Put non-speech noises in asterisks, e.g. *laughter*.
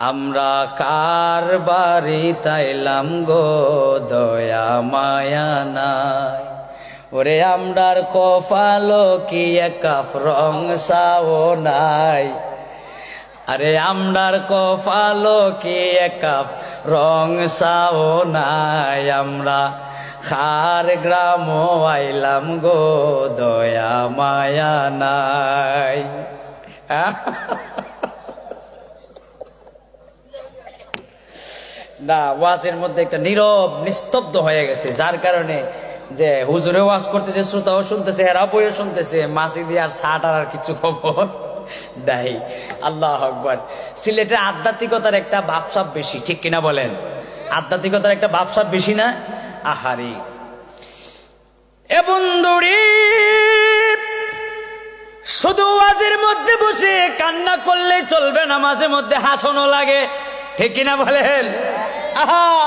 আমরা কার বাড়ি তাইলাম গো, দয়া মায়া নাই। ওরে আমরার কফালো কি একাফ রং সাও নাই। আরে আমরার কফালো কি একাফ রং সাও নাই। আমরা খার গ্রাম আইলাম গো, দয়া মায়া নাই। *laughs* না ওয়াজের মধ্যে একটা নীরব, নিস্তব্ধ হয়ে গেছে। যার কারণে যে হুজুরে ওয়াজ করতেছে, শ্রোতাও শুনতেছে এরা বইও শুনতেছে মাসিদি আর ষাট আর কিছু খবর নাই। আল্লাহ আকবর। সিলেটের আধ্যাত্মিকতার একটা ভাবসাব বেশি, ঠিক কিনা বলেন? আধ্যাত্মিকতার একটা ভাবসাব বেশি না? আহারি। এ বন্ধুরি শুধু ওয়াজের মধ্যে বসে কান্না করলে চলবে না, মাঝে মধ্যে হাসনও লাগে, ঠিক কিনা বলেন? Aha! *laughs*